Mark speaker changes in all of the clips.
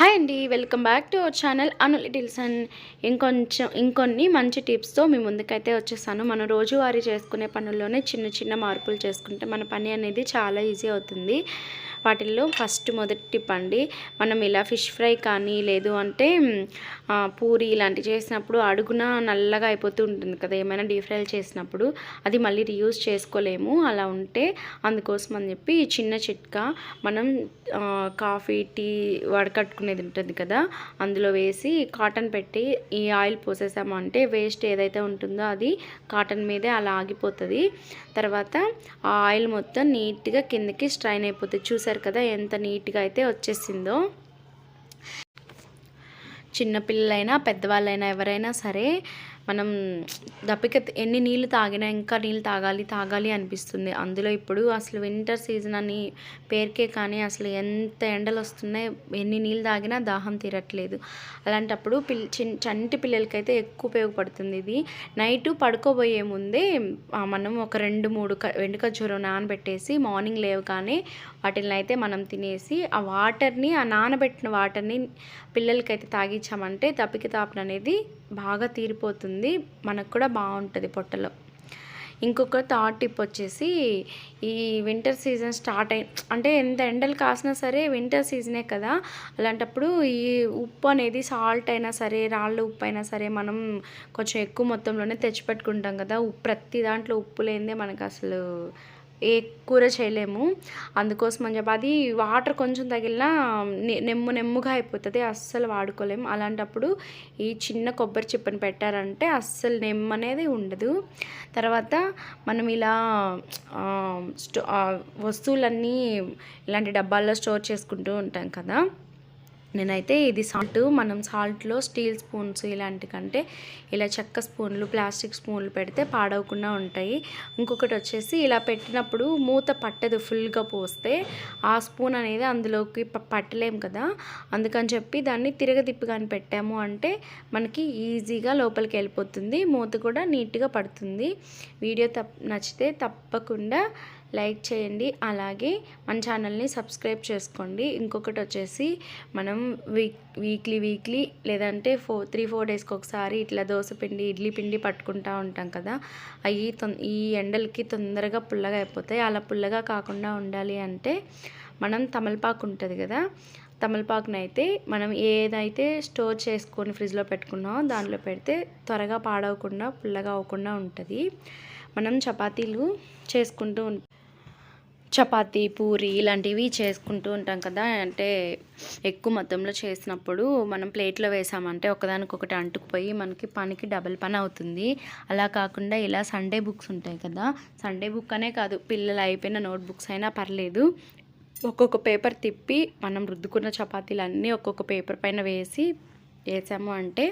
Speaker 1: Hi అండి welcome back to our channel Anu littles and ఇంకొంచెం ఇంకొన్ని మంచి టిప్స్తో మీ ముందుకైతే వచ్చేసాను. మనం రోజువారీ చేసుకునే పనుల్లోనే చిన్న చిన్న మార్పులు చేసుకుంటే మన పని అనేది చాలా ఈజీ అవుతుంది. వాటిల్లో ఫస్ట్ మొదటి టిప్ అండి మనం ఇలా ఫిష్ ఫ్రై కానీ లేదు అంటే పూరి ఇలాంటివి చేసినప్పుడు అడుగున నల్లగా అయిపోతూ ఉంటుంది కదా ఏమైనా డీప్ ఫ్రై చేసినప్పుడు అది మళ్ళీ రీయూజ్ చేసుకోలేము. అలా ఉంటే అందుకోసం అని చెప్పి చిన్న చిట్కా మనం కాఫీ టీ వడకట్టుకునేది ఉంటుంది కదా అందులో వేసి కాటన్ పెట్టి ఈ ఆయిల్ పోసేసామంటే వేస్ట్ ఏదైతే ఉంటుందో అది కాటన్ మీదే అలా ఆగిపోతుంది. తర్వాత ఆ ఆయిల్ మొత్తం నీట్గా కిందకి స్ట్రైన్ అయిపోతుంది. చూసారు? కదా ఎంత నీట్గా అయితే వచ్చేసిందో. చిన్నపిల్లలైనా పెద్దవాళ్ళైనా ఎవరైనా సరే మనం దప్పిక ఎన్ని నీళ్ళు తాగినా ఇంకా నీళ్ళు తాగాలి తాగాలి అనిపిస్తుంది. అందులో ఇప్పుడు అసలు వింటర్ సీజన్ అని పేరుకే కానీ అసలు ఎంత ఎండలు వస్తున్నాయి ఎన్ని నీళ్ళు తాగినా దాహం తీరట్లేదు. అలాంటప్పుడు పిల్ చంటి పిల్లలకైతే ఎక్కువ ఉపయోగపడుతుంది ఇది. నైట్ పడుకోబోయే ముందే మనం ఒక రెండు మూడు క వెండి ఖర్జూరం నానబెట్టేసి మార్నింగ్ లేవగానే వాటిని అయితే మనం తినేసి ఆ వాటర్ని ఆ నానబెట్టిన వాటర్ని పిల్లలకైతే తాగించామంటే దప్పిక తాపన అనేది బాగా తీరిపోతుంది. మనకు కూడా బాగుంటుంది పొట్టలో. ఇంకొక థర్డ్ టిప్ వచ్చేసి ఈ వింటర్ సీజన్ స్టార్ట్ అయి అంటే ఎంత ఎండలు కాసినా సరే వింటర్ సీజనే కదా. అలాంటప్పుడు ఈ ఉప్పు అనేది సాల్ట్ అయినా సరే రాళ్ళ ఉప్పు అయినా సరే మనం కొంచెం ఎక్కువ మొత్తంలోనే తెచ్చిపెట్టుకుంటాం కదా. ఉప్పు ప్రతి దాంట్లో ఉప్పు లేనిదే మనకు అసలు ఏ కూర చేయలేము. అందుకోసం అని చెప్పి అది వాటర్ కొంచెం తగిలినా నె- నెమ్ము నెమ్ముగా అయిపోతుంది అస్సలు వాడుకోలేము. అలాంటప్పుడు ఈ చిన్న కొబ్బరి చిప్పని పెట్టారంటే అస్సలు నెమ్ము అనేది ఉండదు. తర్వాత మనం ఇలా స్టో వస్తువులన్నీ ఇలాంటి డబ్బాల్లో స్టోర్ చేసుకుంటూ ఉంటాం కదా. నేనైతే ఇది సాల్ట్ మనం సాల్ట్లో స్టీల్ స్పూన్స్ ఇలాంటి కంటే ఇలా చెక్క స్పూన్లు ప్లాస్టిక్ స్పూన్లు పెడితే పాడవకుండా ఉంటాయి. ఇంకొకటి వచ్చేసి ఇలా పెట్టినప్పుడు మూత పట్టదు ఫుల్గా పోస్తే ఆ స్పూన్ అనేది అందులోకి పట్టలేం కదా. అందుకని చెప్పి దాన్ని తిరగదిప్పి కానీ పెట్టాము అంటే మనకి ఈజీగా లోపలికి వెళ్ళిపోతుంది మూత కూడా నీట్గా పడుతుంది. వీడియో తప్ నచ్చితే తప్పకుండా లైక్ చేయండి. అలాగే మన ఛానల్ని సబ్స్క్రైబ్ చేసుకోండి. ఇంకొకటి వచ్చేసి మనం వీక్ వీక్లీ వీక్లీ లేదంటే ఫోర్ త్రీ ఫోర్ డేస్కి ఒకసారి ఇట్లా దోశ పిండి ఇడ్లీ పిండి పట్టుకుంటూ ఉంటాం కదా. అవి తొం ఈ ఎండలకి తొందరగా పుల్లగా అయిపోతాయి. అలా పుల్లగా కాకుండా ఉండాలి అంటే మనం తమలపాకు ఉంటుంది కదా. తమలపాకుని అయితే మనం ఏదైతే స్టోర్ చేసుకొని ఫ్రిడ్జ్లో పెట్టుకున్నామో దాంట్లో పెడితే త్వరగా పాడవకుండా పుల్లగా అవ్వకుండా ఉంటుంది. మనం చపాతీలు చేసుకుంటూ చపాతీ పూరి ఇలాంటివి చేసుకుంటూ ఉంటాం కదా. అంటే ఎక్కువ మొత్తంలో చేసినప్పుడు మనం ప్లేట్లో వేసామంటే ఒకదానికొకటి అంటుకుపోయి మనకి పనికి డబల్ పని అవుతుంది. అలా కాకుండా ఇలా సండే బుక్స్ ఉంటాయి కదా. సండే బుక్ అనే కాదు పిల్లలు అయిపోయిన నోట్ బుక్స్ అయినా పర్లేదు. ఒక్కొక్క పేపర్ తిప్పి మనం రుద్దుకున్న చపాతీలు అన్నీ ఒక్కొక్క పేపర్ పైన వేసి వేసాము అంటే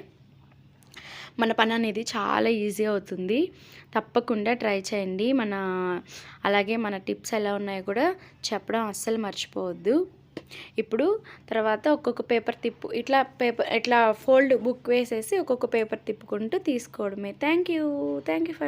Speaker 1: మన పని అనేది చాలా ఈజీ అవుతుంది. తప్పకుండా ట్రై చేయండి. మన అలాగే మన టిప్స్ ఎలా ఉన్నాయో కూడా చెప్పడం అస్సలు మర్చిపోవద్దు. ఇప్పుడు తర్వాత ఒక్కొక్క పేపర్ తిప్పు ఇట్లా పేపర్ ఇట్లా ఫోల్డ్ బుక్ వేసేసి ఒక్కొక్క పేపర్ తిప్పుకుంటూ తీసుకోవడమే. Thank you thank you for